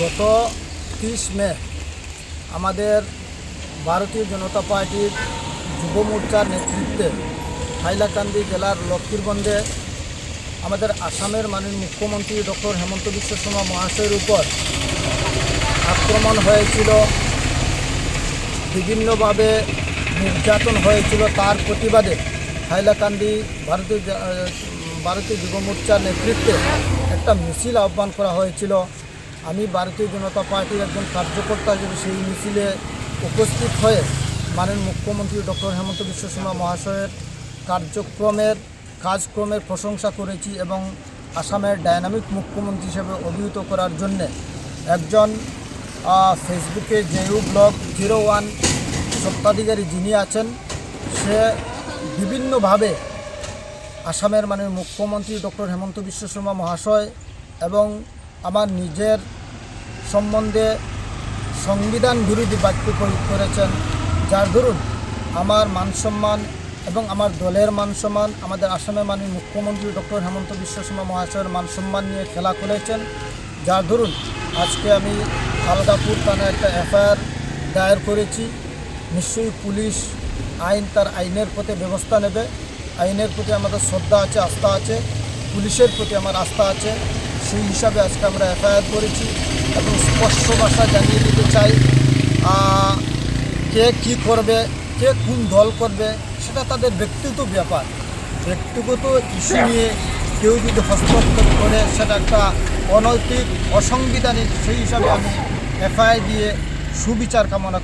গত তিরিশ মে আমাদের ভারতীয় জনতা পার্টির যুব মোর্চার নেতৃত্বে হাইলাকান্দি জেলার লক্ষ্মীরগঞ্জে আমাদের আসামের মাননীয় মুখ্যমন্ত্রী ডক্টর হেমন্ত বিশ্ব শর্মা মহাশয়ের উপর আক্রমণ হয়েছিল, বিভিন্নভাবে নির্যাতন হয়েছিল। তার প্রতিবাদে হাইলাকান্দি ভারতীয় ভারতীয় যুব মোর্চার নেতৃত্বে একটা মিছিল আহ্বান করা হয়েছিল। আমি ভারতীয় জনতা পার্টির একজন কার্যকর্তা হিসেবে সেই মিছিলে উপস্থিত হয়ে মাননীয় মুখ্যমন্ত্রী ডক্টর হেমন্ত বিশ্ব শর্মা মহাশয়ের কার্যক্রমের কাজক্রমের প্রশংসা করেছি এবং আসামের ডায়নামিক মুখ্যমন্ত্রী হিসেবে অভিহিত করার জন্যে একজন ফেসবুকে জেইউ ব্লগ জিরো ওয়ান সত্ত্বাধিকারী যিনি আছেন, সে বিভিন্নভাবে আসামের মানে মুখ্যমন্ত্রী ডক্টর হেমন্ত বিশ্ব শর্মা মহাশয় এবং আমার নিজের সম্বন্ধে সংবিধান বিরোধী বাক্য প্রয়োগ করেছেন। যার ধরুন আমার মান সম্মান এবং আমার দলের মান সম্মান, আমাদের আসামের মাননীয় মুখ্যমন্ত্রী ডক্টর হেমন্ত বিশ্ব শর্মা মহাশয়ের মান সম্মান নিয়ে খেলা করেছেন। যার ধরুন আজকে আমি আলগাপুর থানায় একটা এফআইআর দায়ের করেছি। নিশ্চয়ই পুলিশ আইন তার আইনের প্রতি ব্যবস্থা নেবে। আইনের প্রতি আমাদের শ্রদ্ধা আছে, আস্থা আছে। পুলিশের প্রতি আমার আস্থা আছে। সেই হিসাবে আজকে আমরা এফআইআর করেছি এবং স্পষ্ট ভাষা জানিয়ে দিতে চাই কে কি করবে, কে কোন দল করবে, সেটা তাদের ব্যক্তিগত ব্যাপার। ব্যক্তিগত ইস্যু নিয়ে কেউ যদি হস্তক্ষেপ করে, সেটা একটা অনৈতিক, অসাংবিধানিক, সেই হিসাবে আমি এফআইআর দিয়ে সুবিচার কামনা